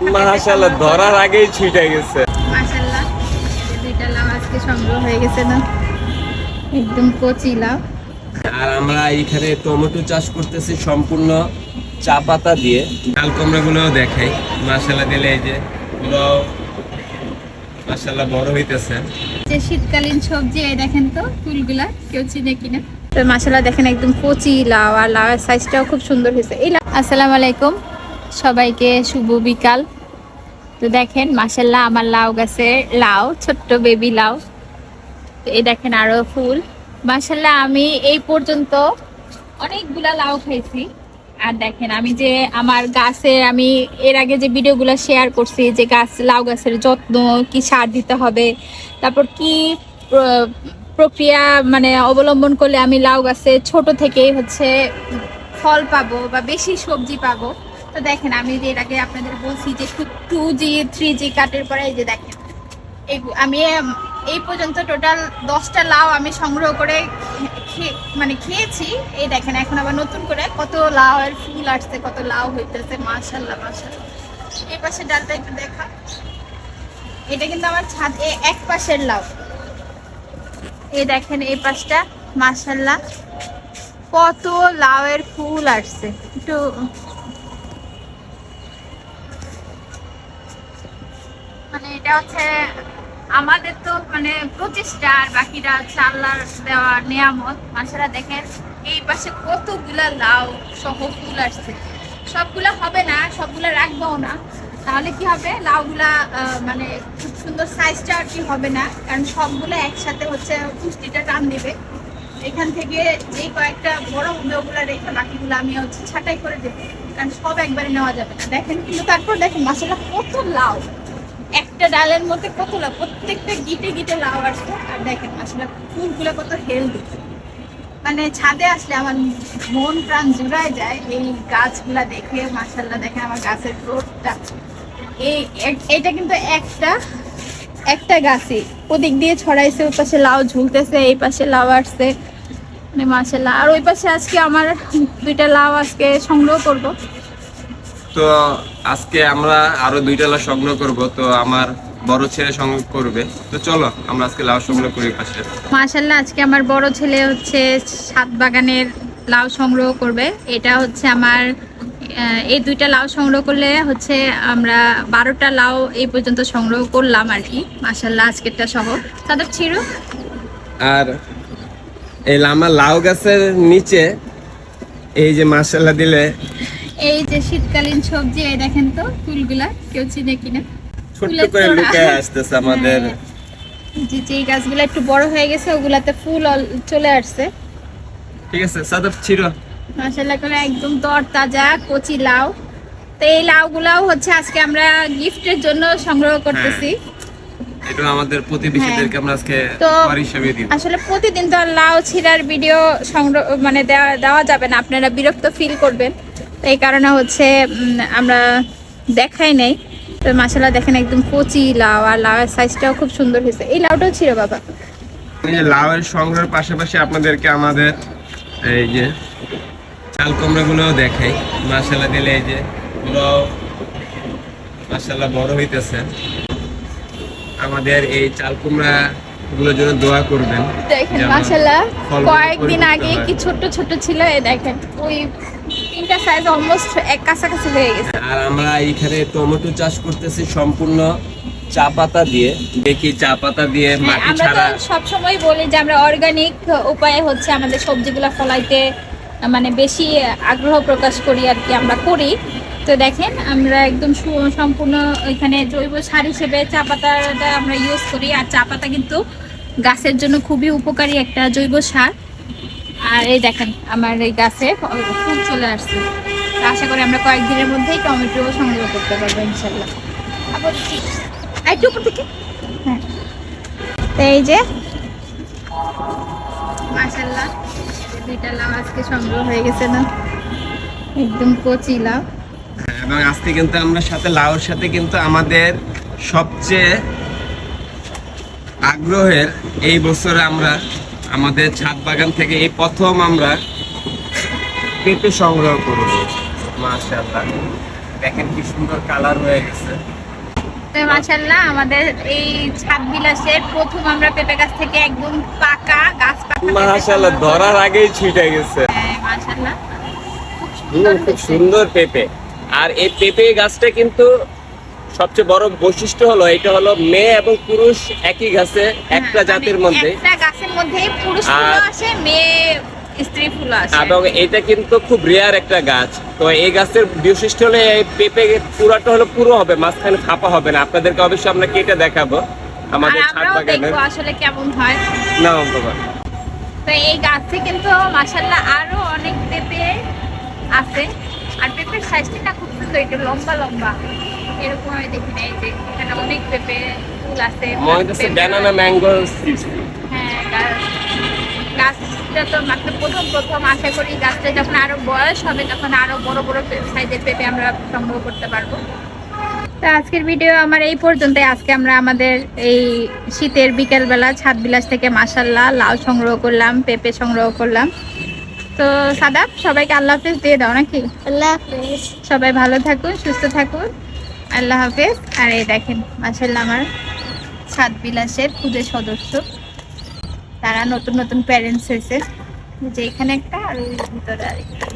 মাশাআল্লাহ ধরার আগেই ছুটে গেছে। মাশাল্লাহ দুইটা লাউ আজকে সংগ্রহ হয়ে গেছে না? একদম কচি লাউ। আর আমরা এইখানে টমেটো চাষ করতেছি সম্পূর্ণ চা পাতা দিয়ে। ডাল কুমড়া দেখাই। মাশাআল্লাহ দিলে এই যে পুরো মাশাআল্লাহ বড় হইতেছে। যে শীতকালীন সবজি এই দেখেন তো ফুলগুলা কেউ চিনে কিনা? তো দেখেন একদম কচি লাউ আর লাউয়ের সাইজটাও খুব সুন্দর হয়েছে। এই আসসালামু আলাইকুম। সবাইকে শুভ বিকাল। তো দেখেন মাশাল্লাহ আমার লাউ গাছে লাউ, ছোট্ট বেবি লাউ। তো এই দেখেন আরও ফুল। মাশাল্লাহ আমি এই পর্যন্ত অনেকগুলা লাউ খাইছি। আর দেখেন, আমি যে আমার গাছে আমি এর আগে যে ভিডিওগুলো শেয়ার করছি, যে গাছ, লাউ গাছের যত্ন, কি সার দিতে হবে, তারপর কি প্রক্রিয়া মানে অবলম্বন করলে আমি লাউ গাছে ছোট থেকেই হচ্ছে ফল পাবো বা বেশি সবজি পাবো তো দেখেন, আমি যে এর আগে আপনাদের বলছি যে টু জি, থ্রি জি কাটের পরে এই যে দেখেন, এই- আমি এই পর্যন্ত টোটাল দশটা লাউ আমি সংগ্রহ করে মানে খেয়েছি। এই দেখেন, এখন আবার নতুন করে কত লাউ এর ফুল আসছে, কত লাউ হইতেছে মাশাল্লাহ মাশাল্লাহ এই পাশে ডালটা একটু দেখা। এটা কিন্তু আমার ছাদ এক পাশের লাউ। এই দেখেন, এই পাশটা মাশাল্লাহ কত লাউয়ের ফুল আসছে। একটু মানে এটা হচ্ছে আমাদের তো মানে প্রচেষ্টা আর বাকিরা হচ্ছে আল্লাহর দেওয়া নিয়ামত। মাসারা দেখেন, এই পাশে কতগুলা লাউ সহ ফুল আসছে। সবগুলা হবে না, সবগুলা রাখব না। তাহলে কি হবে? লাউগুলা মানে খুব সুন্দর সাইজটা আর কি হবে না, কারণ সবগুলো একসাথে হচ্ছে পুষ্টিটা টান দিবে। এখান থেকে যে কয়েকটা বড় হবে, ওগুলা রেখে বাকিগুলো আমি হচ্ছে ছাটাই করে দেবো, কারণ সব একবারে নেওয়া যাবে না। দেখেন কিন্তু তারপর দেখেন মাসালা কত লাউ। একটা ডালের মধ্যে কত লাউ প্রত্যেকটা গিটে গিটে লাউ আসছে। আর দেখেন, আসলে ফুলগুলো কত হেলদি মানে ছাদে আসলে আমার মন প্রাণ জুড়ায় যায় এই গাছগুলা দেখে মাসাল্লাহ দেখেন আমার গাছের গ্রোথটা এই এটা কিন্তু একটা একটা গাছই। ওদিক দিয়ে ছড়াইছে, ওই পাশে লাউ ঝুলতেছে, এই পাশে লাউ আসছে। মানে মাসাল্লাহ আর ওই পাশে আজকে আমার দুইটা লাউ আজকে সংগ্রহ করব। তো আজকে আমরা আরও দুইটা লাউ সংগ্রহ করব তো আমার বড় ছেলে সংগ্রহ করবে। তো চলো আমরা আজকে লাউ সংগ্রহ করি পাশে। মাশাল্লাহ আজকে আমার বড় ছেলে হচ্ছে সাত বাগানের লাউ সংগ্রহ করবে। এটা হচ্ছে আমার এই দুইটা লাউ সংগ্রহ করলে হচ্ছে আমরা বারোটা লাউ এই পর্যন্ত সংগ্রহ করলাম আর কি। মাশাল্লাহ আজকেরটা সহ। তাদের ছিল আর এই আমার লাউ গাছের নিচে এই যে মাশাল্লাহ দিলে এই যে শীতকালীন সবজি এই দেখেন তো ফুলগুলা কেউ চিনে কিনা? ছোট্ট করে। আসতেছে আমাদের। হ্যাঁ। যে যে গাছগুলো একটু বড় হয়ে গেছে ওগুলাতে ফুল চলে আসছে। ঠিক আছে সাদব ছিল মাশাল্লাহ করে একদম তর তাজা কচি লাউ। তো এই লাউগুলাও হচ্ছে আজকে আমরা গিফটের জন্য সংগ্রহ করতেছি। এটা আমাদের প্রতিবেশীদেরকে আমরা আজকে তো- হিসেবে দিব। আসলে প্রতিদিন তো লাউ ছিঁড়ার ভিডিও সংগ্রহ মানে দেওয়া দেওয়া যাবে না। আপনারা বিরক্ত ফিল করবেন। তো এই কারণে হচ্ছে আমরা দেখাই নেই। তো মাসাল্লাহ দেখেন একদম কচি লাউ আর লাউয়ের সাইজটাও খুব সুন্দর হয়েছে। এই লাউটাও ছিল বাবা। লাউয়ের সংগ্রহের পাশাপাশি আপনাদেরকে আমাদের এই যে চাল কুমড়া গুলো দেখাই। মাসাল্লাহ দিলে এই যে পুরো মাসাল্লাহ বড় হইতেছে। আমাদের এই চাল কুমড়া গুলোর জন্য দোয়া করবেন। দেখেন মাসাল্লাহ কয়েকদিন আগে কি ছোট্ট ছোট্ট ছিল এই দেখেন ওই তিনটা সাইজ অলমোস্ট এক কাছাকাছি হয়ে গেছে। আর আমরা এইখানে টমেটো চাষ করতেছি সম্পূর্ণ চা পাতা দিয়ে। দেখি চা পাতা দিয়ে হ্যাঁ, মাটি ছাড়া সবসময় বলি যে আমরা অর্গানিক উপায়ে হচ্ছে আমাদের সবজিগুলো ফলাইতে মানে বেশি আগ্রহ প্রকাশ করি আর কি আমরা করি। তো দেখেন আমরা একদম সম্পূর্ণ এখানে জৈব সার হিসেবে চা পাতাটা আমরা ইউজ করি। আর চা পাতা কিন্তু গাছের জন্য খুবই উপকারী একটা জৈব সার। আর এই দেখেন, আমার এই গাছে ফুল চলে আসছে। আশা করি আমরা কয়েকদিনের মধ্যেই টমেটো সংগ্রহ করতে পারব ইনশাল্লাহ। থেকে হ্যাঁ। এই যে মাশাল্লাহ আজকে সংগ্রহ হয়ে গেছে না? একদম কচি এবং আজকে কিন্তু আমরা সাথে লাউর সাথে কিন্তু আমাদের সবচেয়ে আগ্রহের এই বছরে আমরা আমাদের ছাদ বাগান থেকে এই প্রথম আমরা পেঁপে সংগ্রহ করব মাশাআল্লাহ। দেখেন কি সুন্দর কালার হয়ে গেছে। মাশাল্লাহ আমাদের এই ছাদ বিলাসের প্রথম আমরা পেঁপে গাছ থেকে একদম পাকা গাছ পাকা মাশাআল্লাহ ধরার আগেই ছিটে গেছে। হ্যাঁ, মাশাআল্লাহ। খুব সুন্দর পেঁপে। আর এই পেঁপে গাছটা কিন্তু সবচেয়ে বড় বৈশিষ্ট্য হলো এটা হলো মেয়ে এবং পুরুষ একই গাছে একটা হ্যাঁ, জাতের মানে মধ্যে। একটা গাছের মধ্যে পুরুষ আর- আসে মেয়ে স্ত্রী ফুলও আসে। এবং এটা কিন্তু খুব রেয়ার একটা গাছ। তো এই গাছের বৈশিষ্ট্য হলো এই পেঁপে পুরাটা হলো পুরো হবে মাঝখানে ফাঁপা হবে না। আপনাদেরকে অবশ্যই আমরা কেটে দেখাবো আমাদের ছাদ দেখব আসলে কেমন হয়। না বাবা। তো এই গাছে কিন্তু মাশাল্লাহ আরও অনেক পেঁপে আছে। আর পেঁপের সাইজটা খুব সুন্দর একটু লম্বা লম্বা। এরকম আমি দেখি না এই যে এখানে অনেক পেঁপে ফুল আছে মনে হচ্ছে ব্যানানা ম্যাঙ্গো সিডস হ্যাঁ গাছটা তো মাত্র প্রথম প্রথম আশা করি গাছটা যখন আরও বয়স হবে তখন আরও বড় বড় সাইজের পেঁপে আমরা সংগ্রহ করতে পারব। তো আজকের ভিডিও আমার এই পর্যন্তই। আজকে আমরা আমাদের এই শীতের বিকেলবেলা ছাদ বিলাস থেকে মাসাল্লাহ লাউ সংগ্রহ করলাম পেঁপে সংগ্রহ করলাম। তো সাদাব সবাইকে আল্লাহ হাফেজ দিয়ে দাও নাকি? আল্লাহ হাফেজ। সবাই ভালো থাকুন সুস্থ থাকুন। আল্লাহ হাফেজ। আর এই দেখেন মাসাল্লাহ আমার ছাদ বিলাসের পুজো সদস্য। তারা নতুন নতুন প্যারেন্টস হয়েছে। যে এখানে একটা আর ওই ভিতরে আরেকটা।